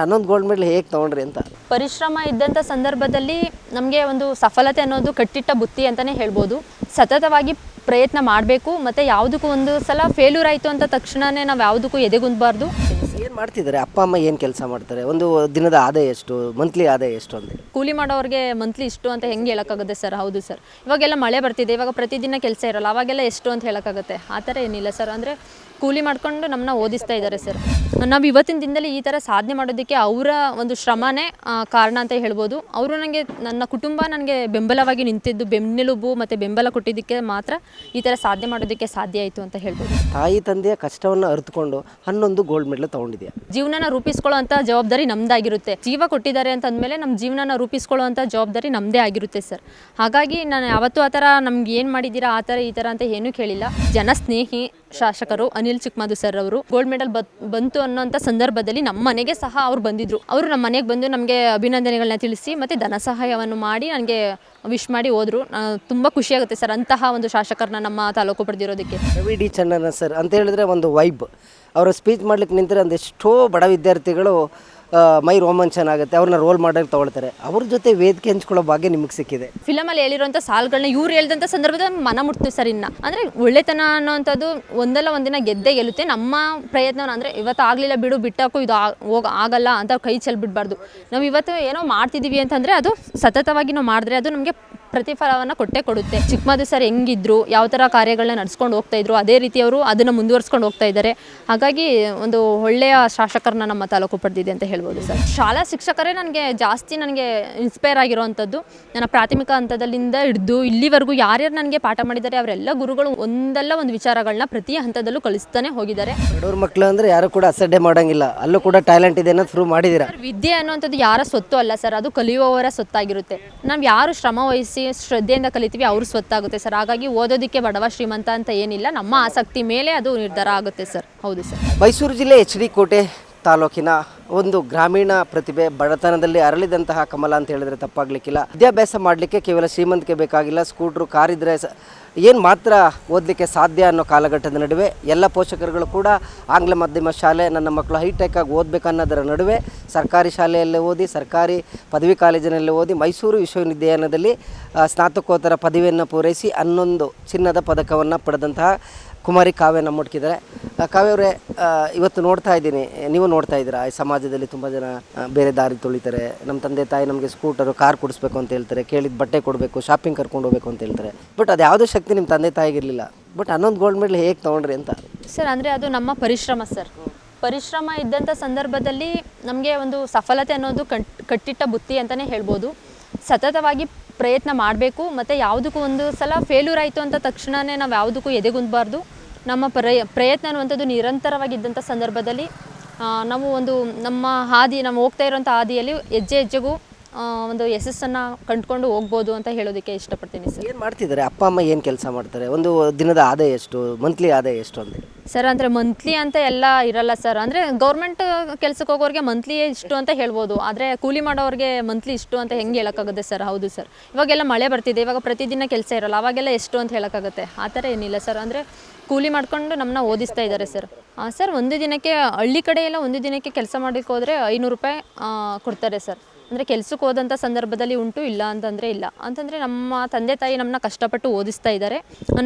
ಹನ್ನೊಂದು gold medal ಹೇಗೆ ತೊಗೊಂಡ್ರಿ ಅಂತ. ಪರಿಶ್ರಮ ಇದ್ದಂಥ ಸಂದರ್ಭದಲ್ಲಿ ನಮಗೆ ಒಂದು ಸಫಲತೆ ಅನ್ನೋದು ಕಟ್ಟಿಟ್ಟ ಬುತ್ತಿ ಅಂತಲೇ ಹೇಳ್ಬೋದು. ಸತತವಾಗಿ ಪ್ರಯತ್ನ ಮಾಡಬೇಕು, ಮತ್ತು ಯಾವುದಕ್ಕೂ ಒಂದು ಸಲ ಫೇಲ್ಯೂರ್ ಆಯಿತು ಅಂತ ತಕ್ಷಣವೇ ನಾವು ಯಾವುದಕ್ಕೂ ಎದೆಗುಂದಬಾರ್ದು. ಏನು ಮಾಡ್ತಿದ್ದಾರೆ? ಅಪ್ಪ ಅಮ್ಮ ಏನು ಕೆಲಸ ಮಾಡ್ತಾರೆ? ಒಂದು ದಿನದ ಆದಾಯ ಎಷ್ಟು? ಮಂತ್ಲಿ ಆದಾಯ ಎಷ್ಟು ಅಂತ ಕೂಲಿ ಮಾಡೋರಿಗೆ ಮಂತ್ಲಿ ಇಷ್ಟು ಅಂತ ಹೆಂಗೆ ಹೇಳೋಕ್ಕಾಗುತ್ತೆ ಸರ್? ಹೌದು ಸರ್. ಇವಾಗೆಲ್ಲ ಮಳೆ ಬರ್ತಿದೆ. ಇವಾಗ ಪ್ರತಿದಿನ ಕೆಲಸ ಇರಲ್ಲ. ಅವಾಗೆಲ್ಲ ಎಷ್ಟು ಅಂತ ಹೇಳೋಕ್ಕಾಗುತ್ತೆ? ಆ ಥರ ಏನಿಲ್ಲ ಸರ್. ಅಂದರೆ ಕೂಲಿ ಮಾಡಿಕೊಂಡು ನಮ್ಮನ್ನ ಓದಿಸ್ತಾ ಇದ್ದಾರೆ ಸರ್. ನಾವು ಇವತ್ತಿನ ದಿನದಲ್ಲಿ ಈ ಥರ ಸಾಧನೆ ಮಾಡೋದಕ್ಕೆ ಅವರ ಒಂದು ಶ್ರಮನೇ ಕಾರಣ ಅಂತ ಹೇಳ್ಬೋದು. ಅವರು ನನಗೆ ನನ್ನ ಕುಟುಂಬ ನನಗೆ ಬೆಂಬಲವಾಗಿ ನಿಂತಿದ್ದು ಬೆನ್ನೆಲುಬು ಮತ್ತು ಬೆಂಬಲ ಕೊಟ್ಟಿದ್ದಕ್ಕೆ ಮಾತ್ರ ಈ ಥರ ಸಾಧನೆ ಮಾಡೋದಕ್ಕೆ ಸಾಧ್ಯ ಆಯಿತು ಅಂತ ಹೇಳ್ಬೋದು. ತಾಯಿ ತಂದೆಯ ಕಷ್ಟವನ್ನು ಅರಿತುಕೊಂಡು ಹನ್ನೊಂದು ಗೋಲ್ಡ್ ಮೆಡಲ್ ತೊಗೊಂಡಿದ್ಯಾ? ಜೀವನನ ಜವಾಬ್ದಾರಿ ನಮ್ದಾಗಿರುತ್ತೆ. ಜೀವ ಕೊಟ್ಟಿದ್ದಾರೆ ಅಂತ ಅಂದಮೇಲೆ ನಮ್ಮ ಜೀವನನ ರೂಪಿಸ್ಕೊಳ್ಳೋಂಥ ಜವಾಬ್ದಾರಿ ನಮ್ಮದೇ ಆಗಿರುತ್ತೆ ಸರ್. ಹಾಗಾಗಿ ನಾನು ಯಾವತ್ತೂ ಆ ಥರ ನಮ್ಗೆ ಏನು ಮಾಡಿದ್ದೀರಾ, ಆ ಥರ ಈ ಥರ ಅಂತ ಏನೂ ಕೇಳಿಲ್ಲ. ಜನಸ್ನೇಹಿ ಶಾಸಕರು ಅನಿಲ್ ಚಿಕ್ಕಮದು ಸರ್ ಅವರು ಗೋಲ್ಡ್ ಮೆಡಲ್ ಬಂತು ಅನ್ನೋಂಥ ಸಂದರ್ಭದಲ್ಲಿ ನಮ್ಮ ಮನೆಗೆ ಸಹ ಅವ್ರು ಬಂದಿದ್ರು. ಅವರು ನಮ್ಮ ಮನೆಗೆ ಬಂದು ನಮಗೆ ಅಭಿನಂದನೆಗಳನ್ನ ತಿಳಿಸಿ ಮತ್ತು ಧನ ಸಹಾಯವನ್ನು ಮಾಡಿ ನನಗೆ ವಿಶ್ ಮಾಡಿ ಹೋದರು. ತುಂಬ ಖುಷಿಯಾಗುತ್ತೆ ಸರ್ ಅಂತಹ ಒಂದು ಶಾಸಕರನ್ನ ನಮ್ಮ ತಾಲೂಕು ಪಡೆದಿರೋದಕ್ಕೆ. ರವಿ ಡಿ ಚನ್ನನ ಸರ್, ಅಂತ ಹೇಳಿದ್ರೆ ಒಂದು ವೈಬ್ ಅವರು ಸ್ಪೀಚ್ ಮಾಡ್ಲಿಕ್ಕೆ ನಿಂತರೆ ಒಂದೆಷ್ಟೋ ಬಡ ವಿದ್ಯಾರ್ಥಿಗಳು ಮೈ ರೋಮಾಂಚನ ಆಗುತ್ತೆ, ಅವ್ರನ್ನ ರೋಲ್ ಮಾಡಲ್ ತಗೊಳ್ತಾರೆ. ಅವ್ರ ಜೊತೆ ವೇದಿಕೆ ಹಂಚ್ಕೊಳ್ಳೋ ಭಾಗ್ಯ ನಿಮಗೆ ಸಿಕ್ಕಿದೆ. ಫಿಲಮಲ್ಲಿ ಹೇಳಿರೋಂಥ ಸಾಲುಗಳನ್ನ ಇವ್ರು ಹೇಳಿದಂತ ಸಂದರ್ಭದಲ್ಲಿ ಮನ ಮುಟ್ತೀವಿ ಸರ್ ಇನ್ನ. ಅಂದರೆ ಒಳ್ಳೆತನ ಅನ್ನೋಂಥದ್ದು ಒಂದಲ್ಲ ಒಂದಿನ ಗೆದ್ದೇ ಗೆಲ್ಲುತ್ತೆ. ನಮ್ಮ ಪ್ರಯತ್ನ ಅಂದರೆ ಇವತ್ತು ಆಗಲಿಲ್ಲ ಬಿಡು, ಬಿಟ್ಟಾಕು ಇದು ಹೋಗ ಆಗಲ್ಲ ಅಂತ ಕೈ ಚೆಲ್ಬಿಡ್ಬಾರ್ದು. ನಾವು ಇವತ್ತು ಏನೋ ಮಾಡ್ತಿದ್ದೀವಿ ಅಂತಂದರೆ ಅದು ಸತತವಾಗಿ ನಾವು ಮಾಡಿದ್ರೆ ಅದು ನಮಗೆ ಪ್ರತಿಫಲವನ್ನು ಕೊಟ್ಟೇ ಕೊಡುತ್ತೆ. ಚಿಕ್ಕಮದು ಸರ್ ಹೆಂಗಿದ್ರು ಯಾವ ಥರ ಕಾರ್ಯಗಳನ್ನ ನಡ್ಸ್ಕೊಂಡು ಹೋಗ್ತಾ ಇದ್ರು ಅದೇ ರೀತಿ ಅವರು ಅದನ್ನು ಮುಂದುವರ್ಸ್ಕೊಂಡು ಹೋಗ್ತಾ ಇದ್ದಾರೆ. ಹಾಗಾಗಿ ಒಂದು ಒಳ್ಳೆಯ ಶಾಸಕರನ್ನ ನಮ್ಮ ತಾಲೂಕು ಪಡೆದಿದೆ ಅಂತ ಹೇಳ್ಬೋದು ಸರ್. ಶಾಲಾ ಶಿಕ್ಷಕರೇ ನನಗೆ ಜಾಸ್ತಿ ನನಗೆ ಇನ್ಸ್ಪೈರ್ ಆಗಿರೋವಂಥದ್ದು. ನನ್ನ ಪ್ರಾಥಮಿಕ ಹಂತದಲ್ಲಿಂದ ಹಿಡಿದು ಇಲ್ಲಿವರೆಗೂ ಯಾರ್ಯಾರು ನನಗೆ ಪಾಠ ಮಾಡಿದ್ದಾರೆ ಅವರೆಲ್ಲ ಗುರುಗಳು ಒಂದಲ್ಲ ಒಂದು ವಿಚಾರಗಳನ್ನ ಪ್ರತಿ ಹಂತದಲ್ಲೂ ಕಲಿಸ್ತಾನೆ ಹೋಗಿದ್ದಾರೆ. ಬಡವ್ರ ಮಕ್ಕಳು ಅಂದರೆ ಯಾರು ಕೂಡ ಅಸಡ್ಡೆ ಮಾಡೋಂಗಿಲ್ಲ. ಅಲ್ಲೂ ಕೂಡ ಟ್ಯಾಲೆಂಟ್ ಇದೆ ಅನ್ನೋದು ಪ್ರೂವ್ ಮಾಡಿದ್ದೀರಾ? ವಿದ್ಯೆ ಅನ್ನುವಂಥದ್ದು ಯಾರ ಸೊತ್ತು ಅಲ್ಲ ಸರ್ ಅದು ಕಲಿಯುವವರ ಸ್ವತ್ತಾಗಿರುತ್ತೆ. ನಾವು ಯಾರು ಶ್ರಮ ವಹಿಸಿ ಶ್ರದ್ಧೆಯಿಂದ ಕಲಿತೀವಿ, ಅವ್ರ ಸ್ವತ್ತಾಗುತ್ತೆ ಸರ್. ಹಾಗಾಗಿ ಓದೋದಕ್ಕೆ ಬಡವ ಶ್ರೀಮಂತ ಅಂತ ಏನಿಲ್ಲ. ನಮ್ಮ ಆಸಕ್ತಿ ಮೇಲೆ ಅದು ನಿರ್ಧಾರ ಆಗುತ್ತೆ ಸರ್. ಹೌದು ಸರ್. ಮೈಸೂರು ಜಿಲ್ಲೆ ಎಚ್ ಡಿ ಕೋಟೆ ತಾಲೂಕಿನ ಒಂದು ಗ್ರಾಮೀಣ ಪ್ರತಿಭೆ ಬಡತನದಲ್ಲಿ ಅರಳಿದಂತಹ ಕಮಲ ಅಂತ ಹೇಳಿದ್ರೆ ತಪ್ಪಾಗ್ಲಿಕ್ಕಿಲ್ಲ. ವಿದ್ಯಾಭ್ಯಾಸ ಮಾಡಲಿಕ್ಕೆ ಕೇವಲ ಶ್ರೀಮಂತಿಕೆ ಬೇಕಾಗಿಲ್ಲ. ಸ್ಕೂಟ್ರು, ಕಾರ್ ಇದ್ರೆ ಏನು ಮಾತ್ರ ಓದಲಿಕ್ಕೆ ಸಾಧ್ಯ ಅನ್ನೋ ಕಾಲಘಟ್ಟದ ನಡುವೆ ಎಲ್ಲ ಪೋಷಕರುಗಳು ಕೂಡ ಆಂಗ್ಲ ಮಾಧ್ಯಮ ಶಾಲೆ, ನನ್ನ ಮಕ್ಕಳು ಹೈಟೆಕ್ ಆಗಿ ಓದಬೇಕನ್ನೋದರ ನಡುವೆ ಸರ್ಕಾರಿ ಶಾಲೆಯಲ್ಲೇ ಓದಿ, ಸರ್ಕಾರಿ ಪದವಿ ಕಾಲೇಜಿನಲ್ಲಿ ಓದಿ, ಮೈಸೂರು ವಿಶ್ವವಿದ್ಯಾಲಯದಲ್ಲಿ ಸ್ನಾತಕೋತ್ತರ ಪದವಿಯನ್ನು ಪೂರೈಸಿ ಹನ್ನೊಂದು ಚಿನ್ನದ ಪದಕವನ್ನು ಪಡೆದಂತಹ ಕುಮಾರಿ ಕಾವ್ಯ ನಮ್ಮ ಮುಟ್ಕಿದ್ದಾರೆ ಕಾವ್ಯವ್ರೆ ಇವತ್ತು ನೋಡ್ತಾ ಇದ್ದೀನಿ. ನೀವು ನೋಡ್ತಾ ಇದ್ದೀರಾ? ಈ ಸಮಾಜದಲ್ಲಿ ತುಂಬ ಜನ ಬೇರೆ ದಾರಿ ತುಳಿತಾರೆ. ನಮ್ಮ ತಂದೆ ತಾಯಿ ನಮಗೆ ಸ್ಕೂಟರು ಕಾರ್ ಕೊಡಿಸ್ಬೇಕು ಅಂತ ಹೇಳ್ತಾರೆ. ಕೇಳಿದ ಬಟ್ಟೆ ಕೊಡಬೇಕು ಶಾಪಿಂಗ್ ಕರ್ಕೊಂಡು ಹೋಗ್ಬೇಕು ಅಂತ ಹೇಳ್ತಾರೆ. ಬಟ್ ಅದು ಯಾವುದೇ ಶಕ್ತಿ ನಿಮ್ಮ ತಂದೆ ತಾಯಿಗಿರಲಿಲ್ಲ ಬಟ್ ಹನ್ನೊಂದು ಗೋಲ್ಡ್ ಮೆಡಲ್ ಹೇಗೆ ತೊಗೊಂಡ್ರಿ ಅಂತ? ಸರ್ ಅಂದರೆ ಅದು ನಮ್ಮ ಪರಿಶ್ರಮ ಸರ್ ಪರಿಶ್ರಮ ಇದ್ದಂಥ ಸಂದರ್ಭದಲ್ಲಿ ನಮಗೆ ಒಂದು ಸಫಲತೆ ಅನ್ನೋದು ಕಟ್ ಕಟ್ಟಿಟ್ಟ ಬುತ್ತಿ ಅಂತಲೇ ಹೇಳ್ಬೋದು. ಸತತವಾಗಿ ಪ್ರಯತ್ನ ಮಾಡಬೇಕು. ಮತ್ತು ಯಾವುದಕ್ಕೂ ಒಂದು ಸಲ ಫೇಲ್ಯೂರ್ ಆಯಿತು ಅಂತ ತಕ್ಷಣವೇ ನಾವು ಯಾವುದಕ್ಕೂ ಎದೆಗುಂದಬಾರ್ದು. ನಮ್ಮ ಪ್ರಯ ಪ್ರಯತ್ನ ಅನ್ನುವಂಥದ್ದು ನಿರಂತರವಾಗಿದ್ದಂಥ ಸಂದರ್ಭದಲ್ಲಿ ನಾವು ಒಂದು ನಮ್ಮ ಹಾದಿ ನಾವು ಹೋಗ್ತಾ ಇರೋಂಥ ಹಾದಿಯಲ್ಲಿ ಹೆಜ್ಜೆ ಹೆಜ್ಜೆಗೂ ಒಂದು ಯಶಸ್ಸನ್ನು ಕಂಡುಕೊಂಡು ಹೋಗ್ಬೋದು ಅಂತ ಹೇಳೋದಕ್ಕೆ ಇಷ್ಟಪಡ್ತೀನಿ ಸರ್. ಏನು ಮಾಡ್ತಿದ್ದಾರೆ? ಅಪ್ಪ ಅಮ್ಮ ಏನು ಕೆಲಸ ಮಾಡ್ತಾರೆ? ಒಂದು ದಿನದ ಆದಾಯ ಎಷ್ಟು? ಮಂತ್ಲಿ ಆದಾಯ ಎಷ್ಟು ಅಂತ ಸರ್ ಅಂದರೆ ಮಂತ್ಲಿ ಅಂತ ಎಲ್ಲ ಇರಲ್ಲ ಸರ್. ಅಂದರೆ ಗೌರ್ಮೆಂಟ್ ಕೆಲಸಕ್ಕೆ ಹೋಗೋರಿಗೆ ಮಂತ್ಲಿ ಇಷ್ಟು ಅಂತ ಹೇಳ್ಬೋದು. ಆದರೆ ಕೂಲಿ ಮಾಡೋರಿಗೆ ಮಂತ್ಲಿ ಇಷ್ಟು ಅಂತ ಹೆಂಗೆ ಹೇಳೋಕ್ಕಾಗುತ್ತೆ ಸರ್? ಹೌದು ಸರ್. ಇವಾಗೆಲ್ಲ ಮಳೆ ಬರ್ತಿದೆ. ಇವಾಗ ಪ್ರತಿದಿನ ಕೆಲಸ ಇರಲ್ಲ. ಅವಾಗೆಲ್ಲ ಎಷ್ಟು ಅಂತ ಹೇಳೋಕ್ಕಾಗುತ್ತೆ? ಆ ಥರ ಏನಿಲ್ಲ ಸರ್. ಅಂದರೆ ಕೂಲಿ ಮಾಡ್ಕೊಂಡು ನಮ್ಮನ್ನ ಓದಿಸ್ತಾ ಇದ್ದಾರೆ ಸರ್. ಸರ್, ಒಂದು ದಿನಕ್ಕೆ ಹಳ್ಳಿ ಕಡೆ ಎಲ್ಲ ಒಂದು ದಿನಕ್ಕೆ ಕೆಲಸ ಮಾಡಲಿಕ್ಕೆ ಹೋದರೆ ಐನೂರು ರೂಪಾಯಿ ಕೊಡ್ತಾರೆ ಸರ್. ಅಂದರೆ ಕೆಲ್ಸಕ್ಕೆ ಹೋದಂಥ ಸಂದರ್ಭದಲ್ಲಿ ಉಂಟು, ಇಲ್ಲ ಅಂತಂದರೆ ಇಲ್ಲ. ಅಂತಂದರೆ ನಮ್ಮ ತಂದೆ ತಾಯಿ ನಮ್ಮನ್ನ ಕಷ್ಟಪಟ್ಟು ಓದಿಸ್ತಾ ಇದ್ದಾರೆ.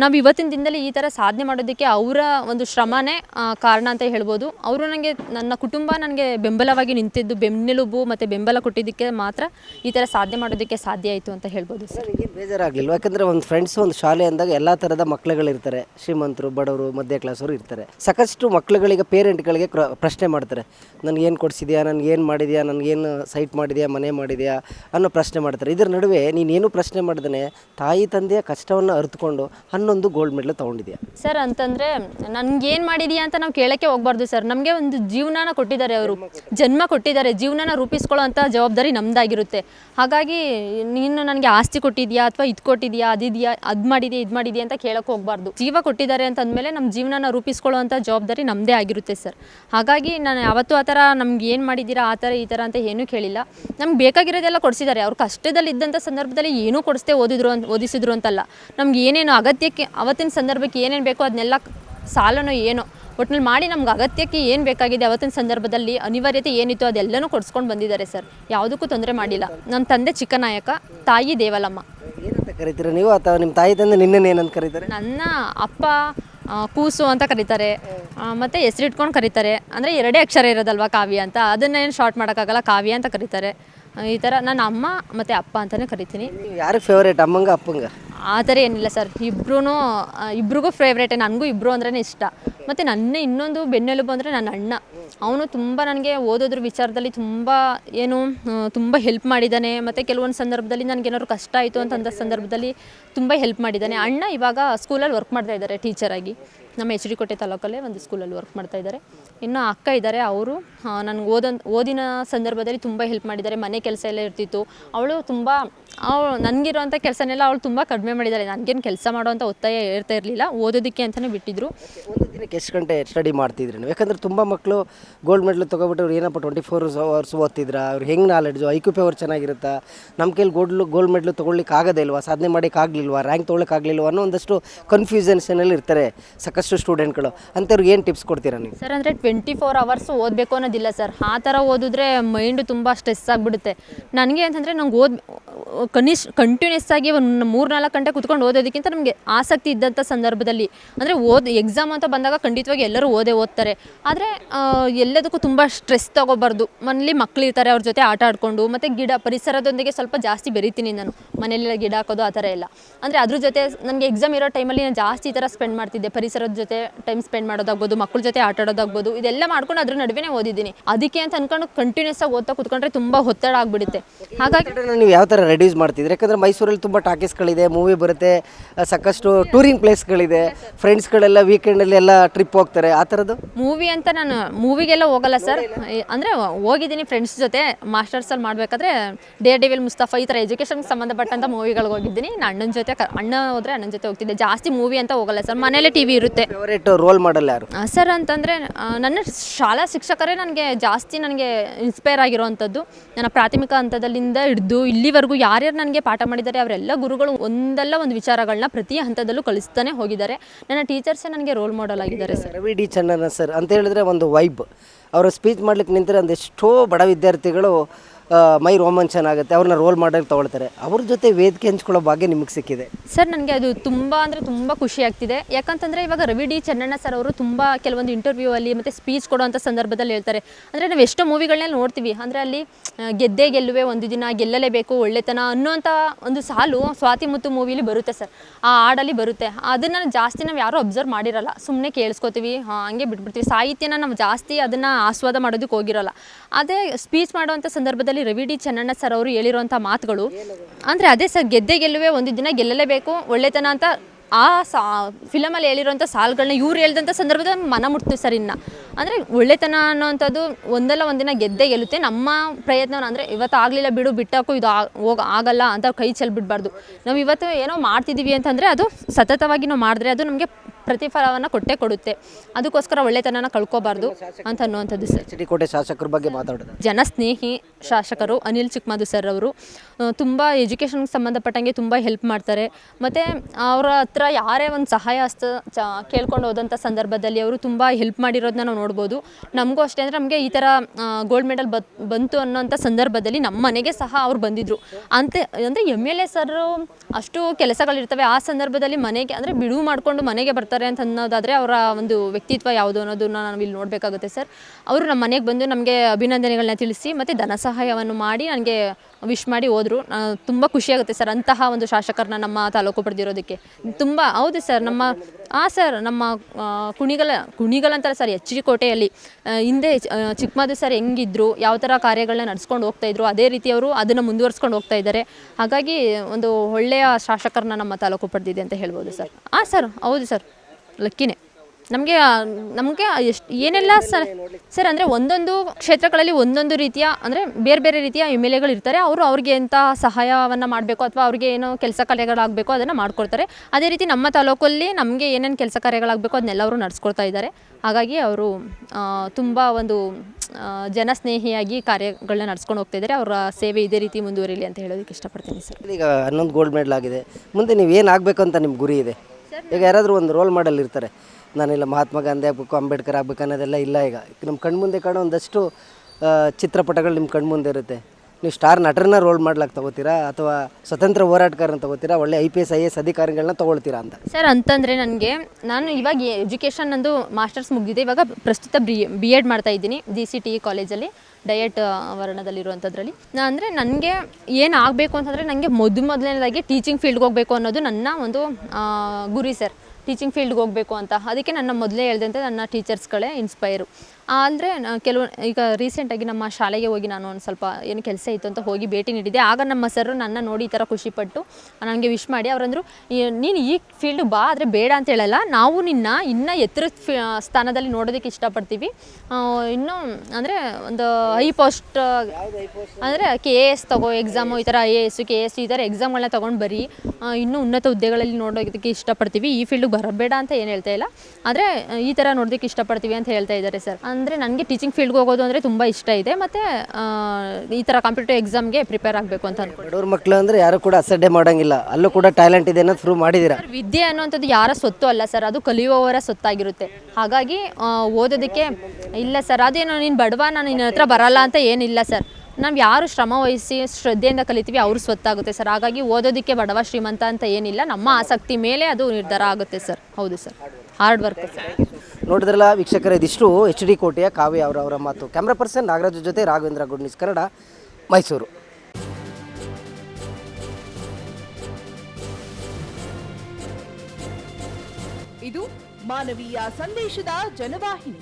ನಾವು ಇವತ್ತಿನ ದಿನದಲ್ಲಿ ಈ ಥರ ಸಾಧನೆ ಮಾಡೋದಕ್ಕೆ ಅವರ ಒಂದು ಶ್ರಮನೇ ಕಾರಣ ಅಂತ ಹೇಳ್ಬೋದು. ಅವರು ನನಗೆ ನನ್ನ ಕುಟುಂಬ ನನಗೆ ಬೆಂಬಲವಾಗಿ ನಿಂತಿದ್ದು, ಬೆನ್ನೆಲುಬು ಮತ್ತು ಬೆಂಬಲ ಕೊಟ್ಟಿದ್ದಕ್ಕೆ ಮಾತ್ರ ಈ ಥರ ಸಾಧನೆ ಮಾಡೋದಕ್ಕೆ ಸಾಧ್ಯ ಆಯಿತು ಅಂತ ಹೇಳ್ಬೋದು ಸರ್. ಏನು ಬೇಜಾರಾಗಲಿಲ್ಲ ಯಾಕಂದರೆ ಒಂದು ಫ್ರೆಂಡ್ಸ್ ಒಂದು ಶಾಲೆ ಅಂದಾಗ ಎಲ್ಲ ಥರದ ಮಕ್ಕಳುಗಳಿರ್ತಾರೆ ಶ್ರೀಮಂತರು, ಬಡವರು, ಮಧ್ಯ ಕ್ಲಾಸವರು ಇರ್ತಾರೆ. ಸಾಕಷ್ಟು ಮಕ್ಕಳುಗಳಿಗೆ ಪೇರೆಂಟ್ಗಳಿಗೆ ಪ್ರಶ್ನೆ ಮಾಡ್ತಾರೆ. ನನಗೇನು ಕೊಡಿಸಿದ್ಯಾ? ನನಗೆ ಏನು ಮಾಡಿದ್ಯಾ? ನನಗೇನು ಸೈಟ್ ಮಾಡಿದ್ಯಾ? ಮನೆ ಮಾಡಿದೆಯಾ ಅನ್ನೋ ಪ್ರಶ್ನೆ ಮಾಡ್ತಾರೆ. ಇದರ ನಡುವೆ ನೀನೇನು ಪ್ರಶ್ನೆ ಮಾಡ್ದೇ ತಾಯಿ ತಂದೆಯ ಕಷ್ಟವನ್ನು ಅರಿತುಕೊಂಡು ಹನ್ನೊಂದು ಗೋಲ್ಡ್ ಮೆಡಲ್ ತೊಗೊಂಡಿದ್ಯಾ? ಸರ್, ಅಂತಂದರೆ ನನಗೇನು ಮಾಡಿದೀಯಾ ಅಂತ ನಾವು ಕೇಳೋಕ್ಕೆ ಹೋಗ್ಬಾರ್ದು ಸರ್. ನಮಗೆ ಒಂದು ಜೀವನನ ಕೊಟ್ಟಿದ್ದಾರೆ ಅವರು. ಜನ್ಮ ಕೊಟ್ಟಿದ್ದಾರೆ. ಜೀವನನ ರೂಪಿಸ್ಕೊಳ್ಳೋ ಅಂತ ಜವಾಬ್ದಾರಿ ನಮ್ಮದಾಗಿರುತ್ತೆ ಹಾಗಾಗಿ ನೀನು ನನಗೆ ಆಸ್ತಿ ಕೊಟ್ಟಿದ್ಯಾ ಅಥವಾ ಇದು ಕೊಟ್ಟಿದ್ಯಾ ಅದಿದೆಯಾ ಅದು ಮಾಡಿದ್ಯಾ, ಇದು ಮಾಡಿದೆಯಾ ಅಂತ ಕೇಳೋಕೆ ಹೋಗ್ಬಾರ್ದು. ಜೀವ ಕೊಟ್ಟಿದ್ದಾರೆ ಅಂತ ಅಂದಮೇಲೆ ನಮ್ಮ ಜೀವನನ ರೂಪಿಸ್ಕೊಳ್ಳೋ ಅಂಥ ಜವಾಬ್ದಾರಿ ನಮ್ಮದೇ ಆಗಿರುತ್ತೆ ಸರ್. ಹಾಗಾಗಿ ನಾನು ಯಾವತ್ತೂ ಆ ಥರ ನಮ್ಗೆ ಏನು ಮಾಡಿದ್ದೀರಾ, ಆ ಥರ ಈ ಥರ ಅಂತ ಏನೂ ಕೇಳಿಲ್ಲ. ನಮ್ಗೆ ಬೇಕಾಗಿರೋದೆಲ್ಲ ಕೊಡಿಸಿದ್ದಾರೆ. ಅವ್ರು ಕಷ್ಟದಲ್ಲಿ ಇದ್ದಂಥ ಸಂದರ್ಭದಲ್ಲಿ ಏನೂ ಕೊಡಿಸ್ದೆ ಓದಿದ್ರು ಅಂತ ಓದಿಸಿದ್ರು ಅಂತಲ್ಲ. ನಮ್ಗೆ ಏನೇನು ಅಗತ್ಯಕ್ಕೆ ಅವತ್ತಿನ ಸಂದರ್ಭಕ್ಕೆ ಏನೇನು ಬೇಕೋ ಅದನ್ನೆಲ್ಲ ಸಾಲನೋ ಏನೋ ಒಟ್ನಲ್ಲಿ ಮಾಡಿ ನಮ್ಗೆ ಅಗತ್ಯಕ್ಕೆ ಏನು ಬೇಕಾಗಿದೆ ಅವತ್ತಿನ ಸಂದರ್ಭದಲ್ಲಿ ಅನಿವಾರ್ಯತೆ ಏನಿತ್ತು ಅದೆಲ್ಲನೂ ಕೊಡ್ಸ್ಕೊಂಡು ಬಂದಿದ್ದಾರೆ ಸರ್. ಯಾವುದಕ್ಕೂ ತೊಂದರೆ ಮಾಡಿಲ್ಲ. ನಮ್ಮ ತಂದೆ ಚಿಕ್ಕನಾಯಕ ತಾಯಿ ದೇವಲಮ್ಮ. ಏನಂತ ಕರಿತೀರ ನೀವು? ಅಥವಾ ನಿಮ್ಮ ತಾಯಿ ತಂದೆ ನಿನ್ನನ್ನು ಏನಂತ ಕರೀತಾರೆ? ನನ್ನ ಅಪ್ಪ ಆ, ಕೂಸು ಅಂತ ಕರೀತಾರೆ. ಮತ್ತು ಮತ್ತೆ ಹೆಸರಿಟ್ಕೊಂಡು ಕರೀತಾರೆ. ಅಂದರೆ ಎರಡೇ ಅಕ್ಷರ ಇರೋದಲ್ವಾ ಕಾವ್ಯ ಅಂತ. ಅದನ್ನೇನು ಶಾರ್ಟ್ ಮಾಡೋಕ್ಕಾಗಲ್ಲ ಕಾವ್ಯ ಅಂತ ಕರೀತಾರೆ. ಈ ಥರ ನನ್ನ ಅಮ್ಮ ಮತ್ತು ಅಪ್ಪ ಅಂತಲೇ ಕರಿತೀನಿ. ಯಾರು ಫೇವ್ರೇಟ್ ಫೇವರೇಟ್ ಅಮ್ಮಂಗ ಅಪ್ಪಂಗ? ಆ ಥರ ಏನಿಲ್ಲ ಸರ್. ಇಬ್ರೂ ಇಬ್ರಿಗೂ ಫೇವ್ರೇಟ್ ನನಗೂ ಇಬ್ಬರು ಅಂದ್ರೇ ಇಷ್ಟ. ಮತ್ತು ನನ್ನ ಇನ್ನೊಂದು ಬೆನ್ನೆಲುಬು ಅಂದರೆ ನನ್ನ ಅಣ್ಣ. ಅವನು ತುಂಬ ನನಗೆ ಓದೋದ್ರ ವಿಚಾರದಲ್ಲಿ ತುಂಬ ಏನು ತುಂಬ ಹೆಲ್ಪ್ ಮಾಡಿದ್ದಾನೆ ಮತ್ತು ಕೆಲವೊಂದು ಸಂದರ್ಭದಲ್ಲಿ ನನಗೇನಾದ್ರು ಕಷ್ಟ ಆಯಿತು ಅಂತಂದ ಸಂದರ್ಭದಲ್ಲಿ ತುಂಬ ಹೆಲ್ಪ್ ಮಾಡಿದ್ದಾನೆ ಅಣ್ಣ ಇವಾಗ ಸ್ಕೂಲಲ್ಲಿ ವರ್ಕ್ ಮಾಡ್ತಾ ಇದ್ದಾರೆ ಟೀಚರಾಗಿ ನಮ್ಮ ಎಚ್ ಡಿ ಕೋಟೆ ತಾಲೂಕಲ್ಲೇ ಒಂದು ಸ್ಕೂಲಲ್ಲಿ ವರ್ಕ್ ಮಾಡ್ತಾ ಇದ್ದಾರೆ. ಇನ್ನು ಅಕ್ಕ ಇದ್ದಾರೆ, ಅವರು ನನಗೆ ಓದನ್, ಓದಿನ ಸಂದರ್ಭದಲ್ಲಿ ತುಂಬ ಹೆಲ್ಪ್ ಮಾಡಿದ್ದಾರೆ. ಮನೆ ಕೆಲಸ ಎಲ್ಲ ಇರ್ತಿತ್ತು. ಅವಳು ತುಂಬ, ಅವಳು ನನಗಿರುವಂಥ ಕೆಲಸನೆಲ್ಲ ಅವಳು ತುಂಬ ಕಡಿಮೆ ಮಾಡಿದ್ದಾರೆ. ನನಗೇನು ಕೆಲಸ ಮಾಡುವಂಥ ಒತ್ತಾಯ ಇರ್ತಾ ಇರಲಿಲ್ಲ. ಓದೋದಕ್ಕೆ ಅಂತಲೇ ಬಿಟ್ಟಿದ್ರು. ಒಂದು ದಿನಕ್ಕೆ ಎಷ್ಟು ಗಂಟೆ ಸ್ಟಡಿ ಮಾಡ್ತಿದ್ರು ನೀವು? ಯಾಕಂದ್ರೆ ತುಂಬ ಮಕ್ಕಳು ಗೋಲ್ಡ್ ಮೆಡಲ್ ತೊಗೊಬಿಟ್ಟು ಏನಪ್ಪ ಟ್ವೆಂಟಿ ಫೋರ್ ಅವರ್ಸ್ ಓದ್ತಿದ್ರ? ಅವ್ರು ಹೆಂಗೆ ನಾಲೆಡ್ಜು ಐ ಕ್ಯೂ ಪವರ್ ಚೆನ್ನಾಗಿರುತ್ತಾ? ನಮ್ಮ ಕೈಲಿ ಗೋಲ್ಡ್ ಗೋಲ್ಡ್ ಮೆಡಲ್ ತೊಗೊಳ್ಲಿಕ್ಕೆ ಆಗೋದೇ ಇಲ್ವಾ? ಸಾಧನೆ ಮಾಡಿಕ್ಕೆ ಆಗಲಿಲ್ವಾ ರ್ಯಾಂಕ್ ತೊಗೊಳಕ್ಕೆ ಆಗಲಿಲ್ವಾ ಅನ್ನೋ ಒಂದಷ್ಟು ಕನ್ಫ್ಯೂಸನ್ಷನಲ್ಲಿ ಇರ್ತಾರೆ. ಸಾಕಷ್ಟು ಸ್ಟೂಡೆಂಟ್ಗಳು, ಅಂಥವ್ರಿಗೆ ಏನು ಟಿಪ್ಸ್ ಕೊಡ್ತೀರಾ ನೀವು? ಸರ್, ಅಂದರೆ ಟ್ವೆಂಟಿ ಫೋರ್ ಅವರ್ಸ್ ಓದಬೇಕು ಅನ್ನೋದಿಲ್ಲ ಸರ್. ಆ ಥರ ಓದಿದ್ರೆ ಮೈಂಡು ತುಂಬ ಸ್ಟ್ರೆಸ್ ಆಗಿಬಿಡುತ್ತೆ. ನನಗೆ ಅಂತಂದರೆ ನಂಗೆ ಓದ್ ಕನಿಷ್ಠ ಕಂಟಿನ್ಯೂಸ್ ಆಗಿ ಒಂದು ಮೂರು ನಾಲ್ಕು ಗಂಟೆ ಕುತ್ಕೊಂಡು ಓದೋದಕ್ಕಿಂತ ನಮಗೆ ಆಸಕ್ತಿ ಇದ್ದಂಥ ಸಂದರ್ಭದಲ್ಲಿ. ಅಂದರೆ ಓದಿ ಎಕ್ಸಾಮ್ ಅಂತ ಬಂದಾಗ ಖಂಡಿತವಾಗಿ ಎಲ್ಲರೂ ಓದೇ ಓದ್ತಾರೆ. ಆದರೆ ಎಲ್ಲದಕ್ಕೂ ತುಂಬ ಸ್ಟ್ರೆಸ್ ತೊಗೋಬಾರ್ದು. ಮನೇಲಿ ಮಕ್ಳು ಇರ್ತಾರೆ ಅವ್ರ ಜೊತೆ ಆಟ ಆಡಿಕೊಂಡು, ಮತ್ತು ಗಿಡ ಪರಿಸರದೊಂದಿಗೆ ಸ್ವಲ್ಪ ಜಾಸ್ತಿ ಬೆರಿತೀನಿ ನಾನು. ಮನೇಲೆಲ್ಲ ಗಿಡ ಹಾಕೋದು ಆ ಥರ ಎಲ್ಲ. ಅಂದರೆ ಅದ್ರ ಜೊತೆ ನನಗೆ ಎಕ್ಸಾಮ್ ಇರೋ ಟೈಮಲ್ಲಿ ನಾನು ಜಾಸ್ತಿ ಈ ಥರ ಸ್ಪೆಂಡ್ ಮಾಡ್ತಿದ್ದೆ. ಪರಿಸರದ ಜೊತೆ ಟೈಮ್ ಸ್ಪೆಂಡ್ ಮಾಡೋದಾಗ್ಬೋದು ಮಕ್ಕಳ ಜೊತೆ ಆಟ ಆಡೋದಾಗ್ಬೋದು, ಇದೆಲ್ಲ ಮಾಡ್ಕೊಂಡು ಅದ್ರ ನಡುವೆ ಓದಿದ್ದೀನಿ. ಅದಕ್ಕೆ ಅಂತ ಅನ್ಕೊಂಡು ಕಂಟಿನ್ಯೂಸ್ ಆಗಿ ಓದ್ತಾ ಕುತ್ಕೊಂಡ್ರೆ ತುಂಬ ಒತ್ತಡ ಆಗಿಬಿಡುತ್ತೆ. ಹಾಗಾಗಿ ನೀವು ಯಾವ ಥರ ರೆಡ್ಯೂಸ್ ಮಾಡ್ತಿದ್ರು. ಯಾಕಂದರೆ ಮೈಸೂರಲ್ಲಿ ತುಂಬ ಟಾಕೀಸ್ಗಳಿದೆ ಮೂವಿ ಬರುತ್ತೆ ಸಾಕಷ್ಟು ಟೂರಿಂಗ್ ಪ್ಲೇಸ್ಗಳಿದೆ ಫ್ರೆಂಡ್ಸ್ಗಳೆಲ್ಲ ವೀಕೆಂಡಲ್ಲಿ ಎಲ್ಲ ಟ್ರಿಪ್ ಹೋಗ್ತಾರೆ. ಆ ಥರದ್ದು? ಮೂವಿ ಅಂತ ನಾನು ಮೂವಿಗೆಲ್ಲ ಹೋಗಲ್ಲ ಸರ್ ಅಂದರೆ ಹೋಗಿದ್ದೀನಿ ಫ್ರೆಂಡ್ಸ್ ಜೊತೆ ಮಾಸ್ಟರ್ಸಲ್ಲಿ ಮಾಡಬೇಕಾದ್ರೆ ಡೇ ಡಿವಿಲ್ ಮುಸ್ತಫಾ ಈ ಥರ ಎಜುಕೇಷನ್ಗೆ ಸಂಬಂಧಪಟ್ಟಂಥ ಮೂವಿಗಳಿಗೆ ಹೋಗಿದ್ದೀನಿ. ನಾನು ಅಣ್ಣನ ಜೊತೆ ಅಣ್ಣ ಹೋದರೆ ಅಣ್ಣನ ಜೊತೆ ಹೋಗ್ತಿದ್ದೆ. ಜಾಸ್ತಿ ಮೂವಿ ಅಂತ ಹೋಗಲ್ಲ ಸರ್ ಮನೇಲೆ ಟಿ ವಿ ಇರುತ್ತೆ. ಫೇವರೇಟ್ ರೋಲ್ ಮಾಡಲ್ ಯಾರು? ಸರ್ ಅಂತಂದರೆ ನನ್ನ ಶಾಲಾ ಶಿಕ್ಷಕರೇ ನನಗೆ ಜಾಸ್ತಿ ನನಗೆ ಇನ್ಸ್ಪೈರ್ ಆಗಿರೋವಂಥದ್ದು ನನ್ನ ಪ್ರಾಥಮಿಕ ಹಂತದಲ್ಲಿಂದ ಹಿಡಿದು ಇಲ್ಲಿವರೆಗೂ ಯಾರ್ಯಾರು ನನಗೆ ಪಾಠ ಮಾಡಿದ್ದಾರೆ, ಅವರೆಲ್ಲ ಗುರುಗಳು ಒಂದಲ್ಲ ಒಂದು ವಿಚಾರಗಳನ್ನ ಪ್ರತಿ ಹಂತದಲ್ಲೂ ಕಲಿಸ್ತಾನೆ ಹೋಗಿದ್ದಾರೆ. ನನ್ನ ಟೀಚರ್ಸೇ ನನಗೆ ರೋಲ್ ಮಾಡೆಲ್ ಆಗಿದ್ದಾರೆ sir V D Chandana sir ಅಂತ ಹೇಳಿದ್ರೆ ಒಂದು ವೈಬ್ ಅವರು ಸ್ಪೀಚ್ ಮಾಡ್ಲಿಕ್ಕೆ ನಿಂತರೆ ಒಂದೆಷ್ಟೋ ಬಡ ವಿದ್ಯಾರ್ಥಿಗಳು ಮೈ ರೋಮಾಂಚನ ಆಗುತ್ತೆ ಅವ್ರನ್ನ ರೋಲ್ ಮಾಡಲ್ ತೊಗೊಳ್ತಾರೆ. ಅವ್ರ ಜೊತೆ ವೇದಿಕೆ ಹಂಚ್ಕೊಳ್ಳೋ ಭಾಗ್ಯ ನಿಮಗೆ ಸಿಕ್ಕಿದೆ. ಸರ್, ನನಗೆ ಅದು ತುಂಬ ಅಂದರೆ ತುಂಬ ಖುಷಿ ಆಗ್ತಿದೆ. ಯಾಕಂತಂದರೆ ಇವಾಗ ರವಿ ಡಿ ಚನ್ನಣ್ಣ ಸರ್ ಅವರು ತುಂಬ ಕೆಲವೊಂದು ಇಂಟರ್ವ್ಯೂ ಅಲ್ಲಿ ಮತ್ತು ಸ್ಪೀಚ್ ಕೊಡೋವಂಥ ಸಂದರ್ಭದಲ್ಲಿ ಹೇಳ್ತಾರೆ. ಅಂದರೆ ನಾವು ಎಷ್ಟೋ ಮೂವಿಗಳನ್ನ ನೋಡ್ತೀವಿ. ಅಂದರೆ ಅಲ್ಲಿ ಗೆದ್ದೆ ಗೆಲ್ಲುವೆ, ಒಂದು ದಿನ ಗೆಲ್ಲಲೇಬೇಕು, ಒಳ್ಳೆತನ ಅನ್ನೋಂಥ ಒಂದು ಸಾಲು ಸ್ವಾತಿ ಮುತ್ತು ಮೂವಿಲಿ ಬರುತ್ತೆ ಸರ್. ಆ ಹಾಡಲ್ಲಿ ಬರುತ್ತೆ. ಅದನ್ನು ಜಾಸ್ತಿ ನಾವು ಯಾರೂ ಅಬ್ಸರ್ವ್ ಮಾಡಿರಲ್ಲ. ಸುಮ್ಮನೆ ಕೇಳಿಸ್ಕೊತೀವಿ. ಹಂಗೆ ಬಿಟ್ಬಿಡ್ತೀವಿ. ಸಾಹಿತ್ಯನ ನಾವು ಜಾಸ್ತಿ ಅದನ್ನು ಆಸ್ವಾದ ಮಾಡೋದಕ್ಕೆ ಹೋಗಿರಲ್ಲ. ಅದೇ ಸ್ಪೀಚ್ ಮಾಡುವಂಥ ಸಂದರ್ಭದಲ್ಲಿ ರವಿ ಡಿ ಚೆನ್ನಣ್ಣ ಸರ್ ಅವರು ಹೇಳಿರುವಂಥ ಮಾತುಗಳು. ಅಂದರೆ ಅದೇ ಸರ್ ಗೆದ್ದೆ ಗೆಲ್ಲುವೆ ಒಂದು ದಿನ ಗೆಲ್ಲಲೇಬೇಕು, ಒಳ್ಳೆತನ ಅಂತ ಆ ಸಾ, ಫಿಲಮಲ್ಲಿ ಹೇಳಿರೋಂಥ ಸಾಲುಗಳನ್ನ ಇವ್ರು ಹೇಳ್ದಂಥ ಸಂದರ್ಭದಲ್ಲಿ ಮನ ಮುಟ್ತು ಸರ್ ಇನ್ನು. ಅಂದರೆ ಒಳ್ಳೆತನ ಅನ್ನೋವಂಥದ್ದು ಒಂದಲ್ಲ ಒಂದಿನ ಗೆದ್ದೇ ಗೆಲ್ಲುತ್ತೆ. ನಮ್ಮ ಪ್ರಯತ್ನ ಅಂದರೆ ಇವತ್ತು ಆಗಲಿಲ್ಲ ಬಿಡು, ಬಿಟ್ಟಾಕು ಇದು ಹೋಗ ಆಗಲ್ಲ ಅಂತ ಕೈ ಚೆಲ್ಬಿಡ್ಬಾರ್ದು. ನಾವು ಇವತ್ತು ಏನೋ ಮಾಡ್ತಿದ್ದೀವಿ ಅಂತಂದರೆ ಅದು ಸತತವಾಗಿ ನಾವು ಮಾಡಿದ್ರೆ ಅದು ನಮಗೆ ಪ್ರತಿಫಲವನ್ನು ಕೊಟ್ಟೇ ಕೊಡುತ್ತೆ. ಅದಕ್ಕೋಸ್ಕರ ಒಳ್ಳೆತನನ ಕಳ್ಕೋಬಾರ್ದು ಅಂತ ಅನ್ನುವಂಥದ್ದು ಸರ್. ಎಚ್ ಡಿ ಕೋಟೆ ಶಾಸಕರ ಬಗ್ಗೆ ಮಾತಾಡೋದು ಜನಸ್ನೇಹಿ ಶಾಸಕರು ಅನಿಲ್ ಚಿಕ್ಕಮದು ಸರ್ ಅವರು ತುಂಬ ಎಜುಕೇಷನ್ಗೆ ಸಂಬಂಧಪಟ್ಟಂಗೆ ತುಂಬ ಹೆಲ್ಪ್ ಮಾಡ್ತಾರೆ. ಮತ್ತು ಅವರ ಹತ್ರ ಯಾರೇ ಒಂದು ಸಹಾಯ ಹಸ್ತ ಚ ಕೇಳ್ಕೊಂಡು ಹೋದಂಥ ಸಂದರ್ಭದಲ್ಲಿ ಅವರು ತುಂಬ ಹೆಲ್ಪ್ ಮಾಡಿರೋದನ್ನ ನಾವು ನೋಡ್ಬೋದು. ನಮಗೂ ಅಷ್ಟೇ ಅಂದರೆ ನಮಗೆ ಈ ಥರ ಗೋಲ್ಡ್ ಮೆಡಲ್ ಬತ್ ಬಂತು ಅನ್ನೋಂಥ ಸಂದರ್ಭದಲ್ಲಿ ನಮ್ಮ ಮನೆಗೆ ಸಹ ಅವ್ರು ಬಂದಿದ್ದರು ಅಂತೆ ಅಂದರೆ ಎಂ ಎಲ್ ಎ ಸರ್ ಅಷ್ಟು ಕೆಲಸಗಳಿರ್ತವೆ. ಆ ಸಂದರ್ಭದಲ್ಲಿ ಮನೆಗೆ ಅಂದರೆ ಬಿಡುವು ಮಾಡಿಕೊಂಡು ಮನೆಗೆ ಬರ್ತಾರೆ. ಅಂತ ಅನ್ನೋದಾದರೆ ಅವರ ಒಂದು ವ್ಯಕ್ತಿತ್ವ ಯಾವುದು ಅನ್ನೋದನ್ನ ನಾವು ಇಲ್ಲಿ ನೋಡಬೇಕಾಗುತ್ತೆ ಸರ್. ಅವರು ನಮ್ಮ ಮನೆಗೆ ಬಂದು ನಮಗೆ ಅಭಿನಂದನೆಗಳನ್ನ ತಿಳಿಸಿ ಮತ್ತು ಧನ ಸಹಾಯವನ್ನು ಮಾಡಿ ನನಗೆ ವಿಶ್ ಮಾಡಿ ಹೋದರು. ತುಂಬ ಖುಷಿಯಾಗುತ್ತೆ ಸರ್ ಅಂತಹ ಒಂದು ಶಾಸಕರನ್ನ ನಮ್ಮ ತಾಲೂಕು ಪಡೆದಿರೋದಕ್ಕೆ. ತುಂಬ, ಹೌದು ಸರ್, ನಮ್ಮ ಹಾಂ ಸರ್, ನಮ್ಮ ಕುಣಿಗಲ ಕುಣಿಗಲ ಅಂತಾರೆ ಸರ್ ಎಚ್ ಡಿ ಕೋಟೆಯಲ್ಲಿ ಹಿಂದೆ ಚಿಕ್ಕಮಾದ ಸರ್ ಹೆಂಗಿದ್ರು, ಯಾವ ಥರ ಕಾರ್ಯಗಳನ್ನ ನಡೆಸ್ಕೊಂಡು ಹೋಗ್ತಾ ಇದ್ರು, ಅದೇ ರೀತಿ ಅವರು ಅದನ್ನು ಮುಂದುವರ್ಸ್ಕೊಂಡು ಹೋಗ್ತಾ ಇದ್ದಾರೆ. ಹಾಗಾಗಿ ಒಂದು ಒಳ್ಳೆಯ ಶಾಸಕರನ್ನ ನಮ್ಮ ತಾಲೂಕು ಪಡೆದಿದೆ ಅಂತ ಹೇಳ್ಬೋದು ಸರ್. ಹಾಂ ಸರ್, ಹೌದು ಸರ್. ಲಕ್ಕಿನೇ. ನಮಗೆ ನಮಗೆ ಎಷ್ಟು ಏನೆಲ್ಲ ಸರ್ ಸರ್ ಅಂದರೆ ಒಂದೊಂದು ಕ್ಷೇತ್ರಗಳಲ್ಲಿ ಒಂದೊಂದು ರೀತಿಯ, ಅಂದರೆ ಬೇರೆ ಬೇರೆ ರೀತಿಯ ಎಂ ಎಲ್ ಎಗಳು ಇರ್ತಾರೆ. ಅವರು ಅವ್ರಿಗೆ ಎಂಥ ಸಹಾಯವನ್ನು ಮಾಡಬೇಕು ಅಥವಾ ಅವ್ರಿಗೆ ಏನೋ ಕೆಲಸ ಕಾರ್ಯಗಳಾಗಬೇಕು ಅದನ್ನು ಮಾಡ್ಕೊಡ್ತಾರೆ ಅದೇ ರೀತಿ ನಮ್ಮ ತಾಲೂಕಲ್ಲಿ ನಮಗೆ ಏನೇನು ಕೆಲಸ ಕಾರ್ಯಗಳಾಗಬೇಕು ಅದನ್ನೆಲ್ಲ ಅವರು ನಡೆಸ್ಕೊಡ್ತಾ ಇದ್ದಾರೆ. ಹಾಗಾಗಿ ಅವರು ತುಂಬ ಒಂದು ಜನಸ್ನೇಹಿಯಾಗಿ ಕಾರ್ಯಗಳನ್ನ ನಡ್ಸ್ಕೊಂಡು ಹೋಗ್ತಾ ಇದ್ದಾರೆ. ಅವರ ಸೇವೆ ಇದೇ ರೀತಿ ಮುಂದುವರಿಲಿ ಅಂತ ಹೇಳೋದಕ್ಕೆ ಇಷ್ಟಪಡ್ತೀನಿ ಸರ್. ಈಗ ಹನ್ನೊಂದು ಗೋಲ್ಡ್ ಮೆಡಲ್ ಆಗಿದೆ. ಮುಂದೆ ನೀವು ಏನು ಅಂತ ನಿಮ್ಮ ಗುರಿ ಇದೆ? ಈಗ ಯಾರಾದರೂ ಒಂದು ರೋಲ್ ಮಾಡಲ್ ಇರ್ತಾರೆ. ನಾನಿಲ್ಲ ಮಹಾತ್ಮ ಗಾಂಧಿ ಆಗಬೇಕು, ಅಂಬೇಡ್ಕರ್ ಆಗಬೇಕು ಅನ್ನೋದೆಲ್ಲ ಇಲ್ಲ ಈಗ. ನಮ್ಮ ಕಣ್ಮುಂದೆ ಕಾಣೋ ಒಂದಷ್ಟು ಚಿತ್ರಪಟಗಳು ನಿಮ್ಮ ಕಣ್ಮುಂದೆ ಇರುತ್ತೆ. ನೀವು ಸ್ಟಾರ್ ನಟರನ್ನ ರೋಲ್ ಮಾಡ್ಲಾಕ್ ತಗೋತೀರಾ? ಅಥವಾ ಸ್ವತಂತ್ರ ಹೋರಾಟಗಾರನ ತಗೋತೀರಾ? ಒಳ್ಳೆ I P S I S ಅಧಿಕಾರಿಗಳನ್ನ ತಗೊಳ್ತೀರಾ ಅಂತ? ಸರ್ ಅಂತಂದರೆ ನನಗೆ, ನಾನು ಇವಾಗ ಎಜುಕೇಷನ್ ನಂದು ಮಾಸ್ಟರ್ಸ್ ಮುಗಿದಿದೆ. ಇವಾಗ ಪ್ರಸ್ತುತ ಬಿ ಬಿ ಎಡ್ ಮಾಡ್ತಾ ಇದ್ದೀನಿ ಡಿ ಸಿ ಟಿ ಕಾಲೇಜಲ್ಲಿ ಡಯಟ್ ವರ್ಣದಲ್ಲಿರುವಂಥದ್ರಲ್ಲಿ ಅಂದರೆ ನನಗೆ ಏನು ಆಗಬೇಕು ಅಂತಂದರೆ ನನಗೆ ಮೊದ ಮೊದಲನೇದಾಗಿ ಟೀಚಿಂಗ್ ಫೀಲ್ಡ್ಗೆ ಹೋಗಬೇಕು ಅನ್ನೋದು ನನ್ನ ಒಂದು ಗುರಿ ಸರ್. ಟೀಚಿಂಗ್ ಫೀಲ್ಡ್ಗೆ ಹೋಗಬೇಕು ಅಂತ. ಅದಕ್ಕೆ ನನ್ನ ಮೊದಲೇ ಹೇಳ್ದಂತೆ ನನ್ನ ಟೀಚರ್ಸ್ಗಳೇ ಇನ್ಸ್ಪೈರು ಅಂದರೆ ಕೆಲವು, ಈಗ ರೀಸೆಂಟಾಗಿ ನಮ್ಮ ಶಾಲೆಗೆ ಹೋಗಿ ನಾನು ಒಂದು ಸ್ವಲ್ಪ ಏನು ಕೆಲಸ ಇತ್ತು ಅಂತ ಹೋಗಿ ಭೇಟಿ ನೀಡಿದ್ದೆ. ಆಗ ನಮ್ಮ ಸರ್ ನನ್ನ ನೋಡಿ ಈ ಥರ ಖುಷಿಪಟ್ಟು ನನಗೆ ವಿಶ್ ಮಾಡಿ ಅವರಂದರು ನೀನು ಈ ಫೀಲ್ಡ್ ಬಾ, ಆದರೆ ಬೇಡ ಅಂತ ಹೇಳಲ್ಲ. ನಾವು ನಿನ್ನ ಇನ್ನೂ ಎತ್ತರ ಸ್ಥಾನದಲ್ಲಿ ನೋಡೋದಕ್ಕೆ ಇಷ್ಟಪಡ್ತೀವಿ. ಇನ್ನೂ ಅಂದರೆ ಒಂದು ಹೈ ಪೋಸ್ಟ್ ಅಂದರೆ ಕೆ ಎ ಎಸ್ ತಗೋ ಎಕ್ಸಾಮು ಈ ಥರ I A S K A S ಈ ಥರ ಎಕ್ಸಾಮ್ಗಳನ್ನ ತೊಗೊಂಡು ಬರೀ. ಇನ್ನೂ ಉನ್ನತ ಹುದ್ದೆಗಳಲ್ಲಿ ನೋಡೋದಕ್ಕೆ ಇಷ್ಟಪಡ್ತೀವಿ. ಈ ಫೀಲ್ಡ್ ಬರಬೇಡ ಅಂತ ಏನು ಹೇಳ್ತಾ ಇಲ್ಲ. ಆದರೆ ಈ ಥರ ನೋಡೋದಕ್ಕೆ ಇಷ್ಟಪಡ್ತೀವಿ ಅಂತ ಹೇಳ್ತಾ ಇದ್ದಾರೆ ಸರ್. ಅಂದರೆ ನನಗೆ ಟೀಚಿಂಗ್ ಫೀಲ್ಡ್ಗೆ ಹೋಗೋದು ಅಂದರೆ ತುಂಬ ಇಷ್ಟ ಇದೆ. ಮತ್ತು ಈ ಥರ ಕಾಂಪಿಟೇಟಿವ್ ಎಕ್ಸಾಮ್ಗೆ ಪ್ರಿಪೇರ್ ಆಗಬೇಕು ಅಂತ ಬಡವ್ರ ಮಕ್ಕಳು ಅಂದರೆ ಯಾರು ಕೂಡ ಅಸಡ್ಡೆ ಮಾಡೋಂಗಿಲ್ಲ. ಅಲ್ಲೂ ಕೂಡ ಟ್ಯಾಲೆಂಟ್ ಇದೆ ಅನ್ನೋದು ಪ್ರೂವ್ ಮಾಡಿದ್ದೀರಾ ವಿದ್ಯೆ ಅನ್ನೋಂಥದ್ದು ಯಾರ ಸೊತ್ತು ಅಲ್ಲ ಸರ್. ಅದು ಕಲಿಯುವವರ ಸೊತ್ತಾಗಿರುತ್ತೆ. ಹಾಗಾಗಿ ಓದೋದಕ್ಕೆ ಇಲ್ಲ ಸರ್. ಅದೇನು ನೀನು ಬಡವ ನಾನು ನಿನ್ನ ಹತ್ರ ಬರಲ್ಲ ಅಂತ ಏನಿಲ್ಲ ಸರ್. ನಾವು ಯಾರು ಶ್ರಮ ವಹಿಸಿ ಶ್ರದ್ಧೆಯಿಂದ ಕಲಿತೀವಿ ಅವ್ರು ಸ್ವತ್ತಾಗುತ್ತೆ ಸರ್. ಹಾಗಾಗಿ ಓದೋದಕ್ಕೆ ಬಡವ ಶ್ರೀಮಂತ ಅಂತ ಏನಿಲ್ಲ. ನಮ್ಮ ಆಸಕ್ತಿ ಮೇಲೆ ಅದು ನಿರ್ಧಾರ ಆಗುತ್ತೆ ಸರ್. ಹೌದು ಸರ್. ಹಾರ್ಡ್ ವರ್ಕ್ ಸರ್ ನೋಡಿದ್ರಲ್ಲ ವೀಕ್ಷಕರೇ, ಇದಿಷ್ಟು ಎಚ್ ಡಿ ಕೋಟೆಯ ಕಾವ್ಯ ಅವರ ಅವರ ಮಾತು. ಕ್ಯಾಮ್ರಾ ಪರ್ಸನ್ ನಾಗರಾಜ್ ಜೊತೆ ರಾಘವೇಂದ್ರ ಗುಡ್ ಕನ್ನಡ, ಮೈಸೂರು. ಇದು ಮಾನವೀಯ ಸಂದೇಶದ ಜನವಾಹಿನಿ.